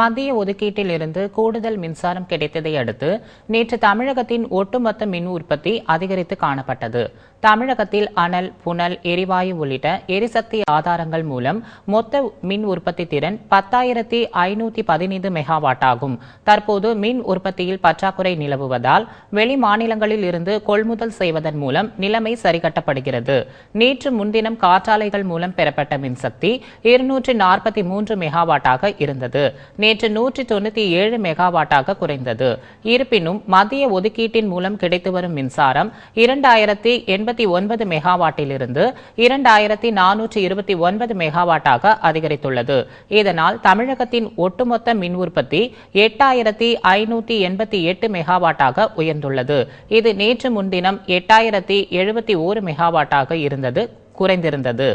மத்திய ஒதுக்கீட்டில் இருந்து கூடுதல் மின்சாரம் கிடைத்ததை அடுத்து நேற்று தமிழகத்தின் ஒட்டுமொத்த மின் உற்பத்தி அதிகரித்து காணப்பட்டது. தமிழகத்தில் அனல் புனல் எரிவாயு உள்ளிட்ட எரிசக்தி ஆதாரங்கள் மூலம் மொத்த மின் உற்பத்தி திறன் பத்தாயிரத்தி ஐநூத்தி பதினைந்து மெகாவாட் ஆகும். தற்போது மின் உற்பத்தியில் பற்றாக்குறை நிலவுவதால் வெளி மாநிலங்களில் இருந்து கொள்முதல் செய்வதன் மூலம் நிலைமை சரிகட்டப்படுகிறது. நேற்று முன்தினம் காற்றாலைகள் மூலம் பெறப்பட்ட மின்சக்தி இருநூற்றி நாற்பத்தி மூன்று மெகாவாட்டாக இருந்தது. நேற்று நூற்றி தொண்ணூத்தி ஏழு மெகாவாட்டாக குறைந்தது. இருப்பினும் மத்திய ஒதுக்கீட்டின் மூலம் கிடைத்து வரும் மின்சாரம் இரண்டாயிரத்தி எண்பத்தி ஒன்பது மெகாவாட்டிலிருந்து இரண்டாயிரத்தி நானூற்றி இருபத்தி ஒன்பது மெகாவாட்டாக அதிகரித்துள்ளது. இதனால் தமிழகத்தின் ஒட்டுமொத்த மின் உற்பத்தி எட்டாயிரத்தி ஐநூற்றி எண்பத்தி எட்டு மெகாவாட்டாக உயர்ந்துள்ளது. இது நேற்று முன்தினம் எட்டாயிரத்தி எழுபத்தி ஓரு மெகாவாட்டாக இருந்தது குறைந்திருந்தது.